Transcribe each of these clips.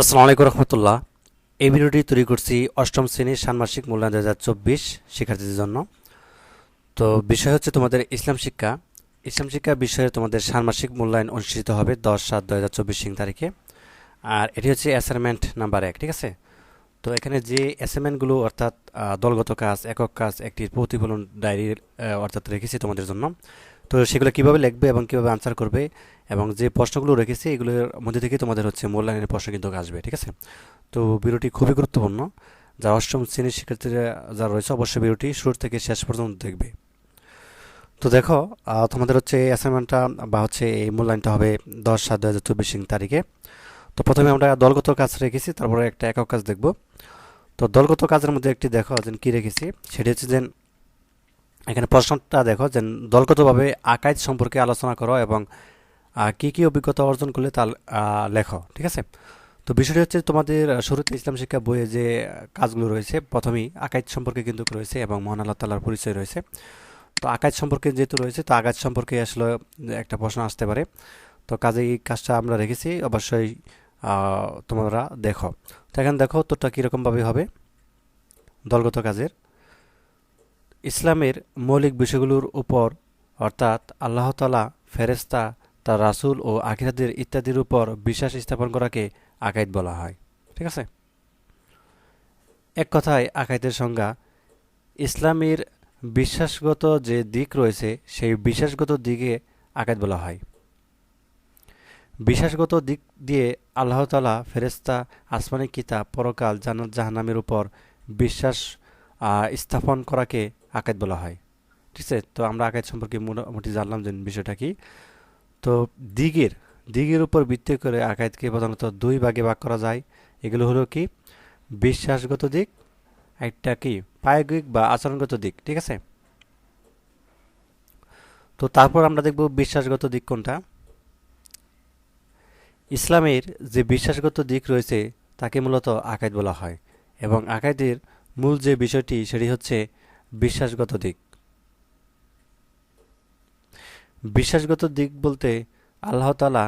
আসসালামু আলাইকুম রহমতুল্লাহ। এই ভিডিওটি তৈরি করছি অষ্টম শ্রেণির ষান্মাসিক মূল্যায়ন দু হাজার চব্বিশ শিক্ষার্থীদের জন্য। তো বিষয় হচ্ছে তোমাদের ইসলাম শিক্ষা। ইসলাম শিক্ষা বিষয়ে তোমাদের ষান্মাসিক মূল্যায়ন অনুষ্ঠিত হবে দশ সাত দু হাজার চব্বিশ তারিখে। আর এটি হচ্ছে অ্যাসাইনমেন্ট নাম্বার এক, ঠিক আছে? তো এখানে যে অ্যাসাইনমেন্টগুলো অর্থাৎ দলগত কাজ, একক কাজ, একটি প্রতিফলন ডায়েরি অর্থাৎ রেখেছি তোমাদের জন্য তো সেগুলো কীভাবে লিখবে এবং কীভাবে আনসার করবে এবং যে প্রশ্নগুলো রেখেছি, এগুলোর মধ্যে থেকে তোমাদের হচ্ছে মূল্যায়নের প্রশ্ন কিন্তু আসবে, ঠিক আছে? তো ভিডিওটি খুবই গুরুত্বপূর্ণ। যারা অষ্টম শ্রেণির শিক্ষার্থীরা যারা রয়েছে, অবশ্যই ভিডিওটি শুরু থেকে শেষ পর্যন্ত দেখবে। তো দেখো তোমাদের হচ্ছে অ্যাসাইনমেন্টটা বা হচ্ছে এই মূল্যায়নটা হবে দশ সাত দু হাজার চব্বিশ তারিখে। তো প্রথমে আমরা দলগত কাজ রেখেছি, তারপরে একটা একক কাজ দেখব। তো দলগত কাজের মধ্যে একটি দেখো যে কী রেখেছি? সেটি হচ্ছে যে এখানে প্রশ্নটা দেখো যে দলগতভাবে আকাইদ সম্পর্কে আলোচনা করো এবং কি কি অভিজ্ঞতা অর্জন করলে তা লেখো, ঠিক আছে? তো বিষয়টি হচ্ছে তোমাদের শুরুতে ইসলাম শিক্ষা বইয়ে যে কাজগুলো রয়েছে, প্রথমেই আকাইদ সম্পর্কে কিন্তু রয়েছে এবং মহান আল্লাহ তাল্লার পরিচয় রয়েছে। তো আকাইদ সম্পর্কে যেহেতু রয়েছে, তো আকাইদ সম্পর্কে আসলে একটা প্রশ্ন আসতে পারে। তো কাজে এই কাজটা আমরা রেখেছি, অবশ্যই তোমরা দেখো। তো এখানে দেখো উত্তরটা কীরকমভাবে হবে। দলগত কাজের ইসলামের মৌলিক বিষয়গুলোর উপর, অর্থাৎ আল্লাহ তালা ফেরেস্তা তার রাসূল ও আখিরাদের ইত্যাদির উপর বিশ্বাস স্থাপন করাকে আকাইদ বলা হয়। ঠিক আছে? এক কথায়, আকাইদের সংজ্ঞা, ইসলামের বিশ্বাসগত যে দিক রয়েছে, সেই বিশ্বাসগত দিকে আকাইদ বলা হয়। বিশ্বাসগত দিক দিয়ে আল্লাহ তালা ফেরেস্তা আসমানি কিতাব, পরকাল, জান্নাত জাহানামের উপর বিশ্বাস স্থাপন করাকে আকাইদ বলা হয়। ঠিক আছে? তো আমরা আকাইদ সম্পর্কে মোটামুটি জানলাম যে বিষয়টা কি। তো দিগের দিগের উপর ভিত্তি করে আকাইদকে প্রধানত দুই ভাগে ভাগ করা যায়। এগুলো হলো কি? বিশ্বাসগত দিক, একটা কি? প্রায়োগিক বা আচরণগত দিক। ঠিক আছে? তো তারপর আমরা দেখব বিশ্বাসগত দিক কোনটা। ইসলামের যে বিশ্বাসগত দিক রয়েছে, তাকে মূলত আকাইদ বলা হয়। এবং আকাইদের মূল যে বিষয়টি, সেটি হচ্ছে বিশ্বাসগত দিক। বিশ্বাসগত দিক বলতে আল্লাহ তালা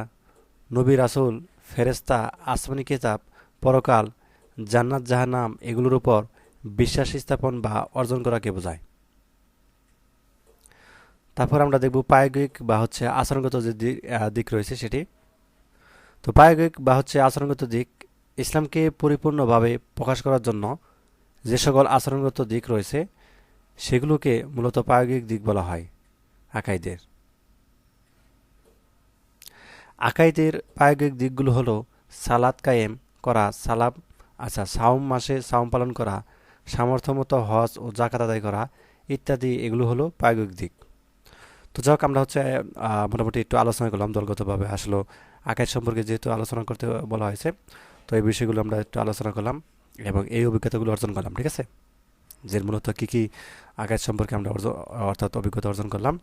নবী রাসুল ফেরেস্তা আসমানি কিতাব, পরকাল, জান্নাত, জাহান্নাম এগুলোর উপর বিশ্বাস স্থাপন বা অর্জন করাকে বোঝায়। তারপর আমরা দেখব প্রায়োগিক বা হচ্ছে আচরণগত যে দিক রয়েছে সেটি। তো প্রায়োগিক বা হচ্ছে আচরণগত দিক ইসলামকে পরিপূর্ণভাবে প্রকাশ করার জন্য যে সকল আচরণগত দিক রয়েছে সেগুলোকে মূলত প্রায়োগিক দিক বলা হয়, আকাইদের। আকাইদের প্রায়োগিক দিকগুলো হলো সালাদ কায়েম করা, সালাম আচ্ছা সাওম মাসে সাওম পালন করা, সামর্থ্যমতো হজ ও জাকাত আদায় করা ইত্যাদি এগুলো হলো প্রায়োগিক দিক। তো যাক আমরা হচ্ছে মোটামুটি একটু আলোচনা করলাম দলগতভাবে। আসলে আকাইদ সম্পর্কে যেহেতু আলোচনা করতে বলা হয়েছে, তো এই বিষয়গুলো আমরা একটু আলোচনা করলাম এবং এই অভিজ্ঞতাগুলো অর্জন করলাম, ঠিক আছে? যে মূলত কী কী আকাইদ সম্পর্কে আমরা অর্থাৎ অভিজ্ঞতা অর্জন করলাম।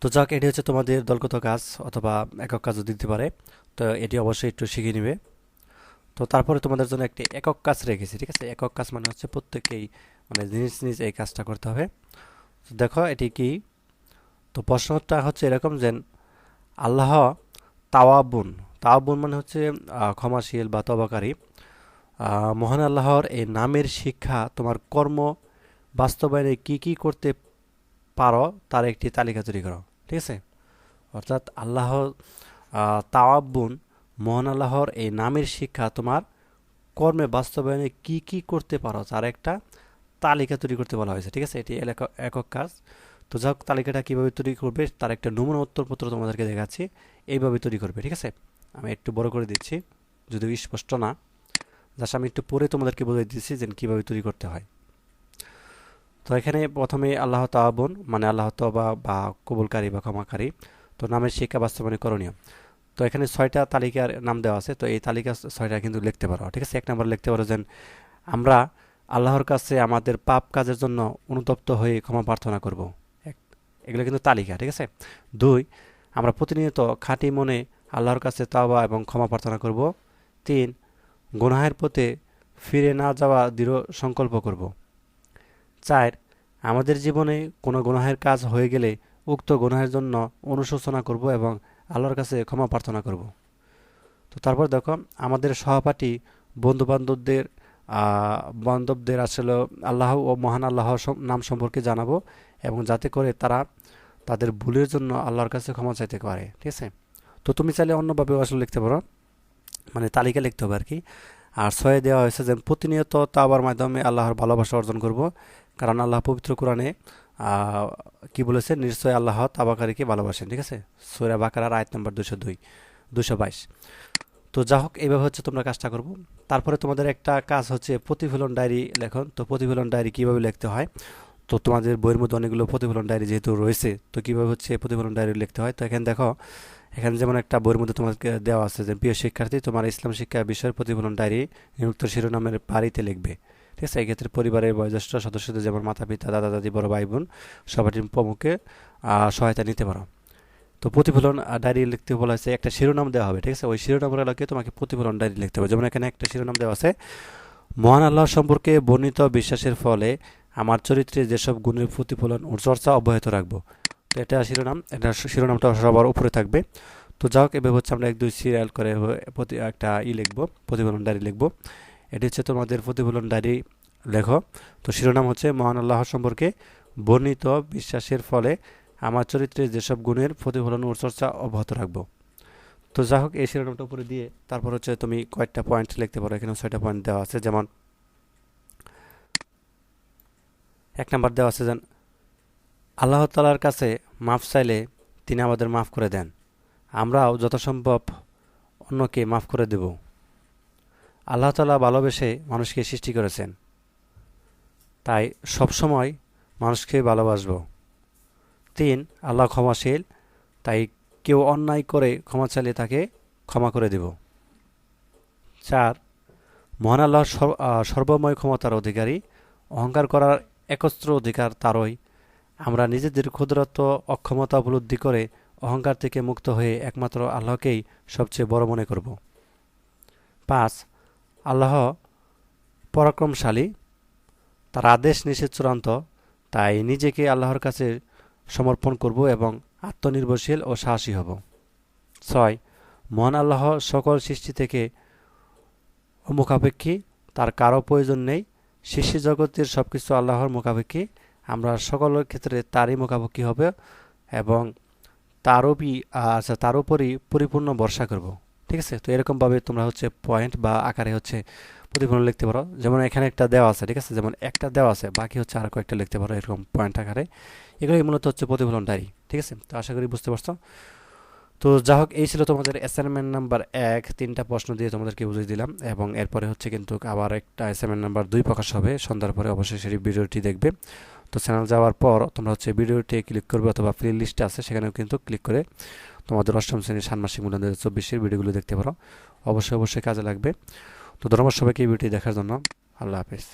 তো যাক, এটি হচ্ছে তোমাদের দলগত কাজ অথবা একক কাজও দিতে পারে, তো এটি অবশ্যই একটু শিখে নিবে। তো তারপরে তোমাদের জন্য একটি একক কাজ রেখেছি, ঠিক আছে? একক কাজ মানে হচ্ছে প্রত্যেকেই মানে নিজ নিজ এই কাজটা করতে হবে। তো দেখো, এটি কি? তো প্রশ্নটা হচ্ছে এরকম যে আল্লাহ তাওয়াবুন তাওয়াবুন মানে হচ্ছে ক্ষমাশীল বা তবাকারী। মহান আল্লাহর এই নামের শিক্ষা তোমার কর্ম বাস্তবায়নে কি কি করতে পারো তার একটি তালিকা তৈরি করো, ঠিক আছে? অর্থাৎ আল্লাহ তাওয়াবুন মহান আল্লাহর এই নামের শিক্ষা তোমার কর্মে বাস্তবায়নে কি কি করতে পারো তার একটা তালিকা তৈরি করতে বলা হয়েছে, ঠিক আছে? এটি এলাকা- একক কাজ। তো যাক, তালিকাটা কীভাবে তৈরি করবে তার একটা নমুনা উত্তরপত্র তোমাদেরকে দেখাচ্ছি। এইভাবে তৈরি করবে, ঠিক আছে? আমি একটু বড় করে দিচ্ছি, যদিও স্পষ্ট না। জাস্ট আমি একটু পরে তোমাদেরকে বলে দিচ্ছি যে কীভাবে তৈরি করতে হয়। তো এখানে প্রথমে আল্লাহ তাওয়াবুন মানে আল্লাহ তবা বা কবুলকারী বা ক্ষমাকারী। তো নামের শিক্ষা বাস্তবায়ন করণীয়। তো এখানে ছয়টা তালিকার নাম দেওয়া আছে, তো এই তালিকা ছয়টা কিন্তু লিখতে পারো, ঠিক আছে? এক নম্বর লিখতে পারো যে, আমরা আল্লাহর কাছে আমাদের পাপ কাজের জন্য অনুতপ্ত হয়ে ক্ষমা প্রার্থনা করব। এক, এগুলো কিন্তু তালিকা, ঠিক আছে? দুই, আমরা প্রতিনিয়ত খাঁটি মনে আল্লাহর কাছে তাওবা এবং ক্ষমা প্রার্থনা করব। তিন গুনাহের পথে ফিরে না যাওয়া দৃঢ় সংকল্প করব। চার, আমাদের জীবনে কোনো গুনাহের কাজ হয়ে গেলে উক্ত গুনাহের জন্য অনুশোচনা করব এবং আল্লাহর কাছে ক্ষমা প্রার্থনা করব। তো তারপর দেখো, আমাদের সহপাঠী বন্ধু বান্ধবদের বান্ধবদের আসলে আল্লাহ ও মহান আল্লাহ নাম সম্পর্কে জানাব এবং যাতে করে তারা তাদের ভুলের জন্য আল্লাহর কাছে ক্ষমা চাইতে পারে, ঠিক আছে? তো তুমি চাইলে অন্যভাবেও আসলে লিখতে পারো। মানে তালিকা লিখতে হবে আর কি আর ছয়ে দেওয়া হয়েছে যে প্রতিনিয়ত তাবার মাধ্যমে আল্লাহর ভালোবাসা অর্জন করব। কারণ আল্লাহ পবিত্র কোরআনে কি বলেছে? নিশ্চয় আল্লাহ তাবাকারীকে ভালোবাসেন, ঠিক আছে? সৈরা বাকারার আয়াত নম্বর দুশো দুই দুশো বাইশ। তো যা হোক, এইভাবে হচ্ছে তোমরা কাজটা করব। তারপরে তোমাদের একটা কাজ হচ্ছে প্রতিফলন ডায়েরি লেখন। তো প্রতিফলন ডায়েরি কীভাবে লিখতে হয়? তো তোমাদের বইয়ের মধ্যে অনেকগুলো প্রতিফলন ডায়েরি যেহেতু রয়েছে, তো কীভাবে হচ্ছে প্রতিফলন ডায়েরি লিখতে হয়? তো এখানে দেখো এখানে যেমন একটা বইয়ের মধ্যে তোমাকে দেওয়া আছে যে, প্রিয় শিক্ষার্থী, তোমার ইসলাম শিক্ষা বিষয়ের প্রতিফলন ডায়েরি নিযুক্ত শিরোনামের বাড়িতে লিখবে। ঠিক আছে, এক্ষেত্রে পরিবারের বয়োজ্যেষ্ঠ সদস্যদের যেমন মাতা পিতা দাদা দাদি বড় ভাই বোন সবাই প্রমুখে সহায়তা নিতে পারো। তো প্রতিফলন ডায়েরি লিখতে বলা হয়েছে, একটা শিরোনাম দেওয়া হবে, ঠিক আছে? ওই শিরোনামের এলাকায় তোমাকে প্রতিফলন ডায়েরি লিখতে হবে। যেমন এখানে একটা শিরোনাম দেওয়া আছে, মহান আল্লাহ সম্পর্কে বর্ণিত বিশ্বাসের ফলে আমার চরিত্রে যেসব গুণের প্রতিফলন ও চর্চা অব্যাহত রাখব এটা শিরোনাম, এটা শিরোনামটা সবার উপরে থাকবে। তো যাই হোক এভাবে হচ্ছে আমরা এক, দুই সিরিয়াল করে প্রতি, একটা ই লিখব, প্রতিফলন ডায়েরি লিখব। এটি হচ্ছে তোমাদের প্রতিফলন ডায়েরি লেখো। তো শিরোনাম হচ্ছে, মহান আল্লাহ সম্পর্কে বর্ণিত বিশ্বাসের ফলে আমার চরিত্রে যেসব গুণের প্রতিফলন ও চর্চা অব্যাহত রাখব। তো যা হোক এই শিরোনামটা উপরে দিয়ে তারপর হচ্ছে তুমি কয়েকটা পয়েন্ট লিখতে পারো। এখানে ছয়টা পয়েন্ট দেওয়া আছে, যেমন এক নাম্বার দেওয়া আছে যেন আল্লাহ তালার কাছে মাফ চাইলে তিনি আমাদের মাফ করে দেন। আমরাও যথাসম্ভব অন্যকে মাফ করে দেব। আল্লাহ তালা ভালোবেসে মানুষকে সৃষ্টি করেছেন। তাই সবসময় মানুষকে ভালোবাসব। তিন, আল্লাহ ক্ষমাশীল, তাই কেউ অন্যায় করে ক্ষমা চাইলে তাকে ক্ষমা করে দেব। চার, মহান আল্লাহ সর্বময় ক্ষমতার অধিকারী, অহংকার করার একস্ত্র অধিকার তারই আমরা নিজেদের ক্ষুদ্রত্ব, অক্ষমতা উপলব্ধি করে অহংকার থেকে মুক্ত হয়ে একমাত্র আল্লাহকেই সবচেয়ে বড় মনে করব। পাঁচ, আল্লাহ পরাক্রমশালী। তার আদেশ নিষেধ চূড়ান্ত। তাই নিজেকে আল্লাহর কাছে সমর্পণ করব এবং আত্মনির্ভরশীল ও সাহসী হব। ছয়, মহান আল্লাহ সকল সৃষ্টি থেকে মুখাপেক্ষী। তার কারও প্রয়োজন নেই। সৃষ্টি জগতের সব কিছু আল্লাহর মুখাপেক্ষী। আমরা সকলের ক্ষেত্রে তারই মুখাপেক্ষী হবে এবং তারও আচ্ছা তার উপরই পরিপূর্ণ ভরসা করব। ঠিক আছে? তো এরকমভাবে তোমরা হচ্ছে পয়েন্ট বা আকারে হচ্ছে প্রতিফলন লিখতে পারো। যেমন এখানে একটা দেওয়া আছে, ঠিক আছে? যেমন একটা দেওয়া আছে, বাকি হচ্ছে আর কয়েকটা লিখতে পারো এরকম পয়েন্ট আকারে। এগুলোই মূলত হচ্ছে প্রতিফলন ডায়েরি ঠিক আছে? তো আশা করি বুঝতে পারছ। তো যা হোক, এই ছিল তোমাদের অ্যাসাইনমেন্ট নাম্বার এক, তিনটা প্রশ্ন দিয়ে তোমাদেরকে বুঝিয়ে দিলাম এবং এরপরে হচ্ছে কিন্তু আবার একটা অ্যাসাইনমেন্ট নাম্বার দুই প্রকাশ হবে। সন্ধ্যার পরে অবশ্যই সেই ভিডিওটি দেখবে। তো চ্যানেল যাওয়ার পর তোমরা হচ্ছে ভিডিওটি ক্লিক করবে অথবা প্লে লিস্টে আছে, সেখানেও কিন্তু ক্লিক করে তোমাদের অষ্টম শ্রেণির ষান্মাসিক মূল্যায়ন দু হাজার চব্বিশের ভিডিওগুলো দেখতে পারো। অবশ্যই অবশ্যই কাজে লাগবে। তো ধন্যবাদ সবাইকে এই ভিডিওটি দেখার জন্য। আল্লাহ হাফিজ।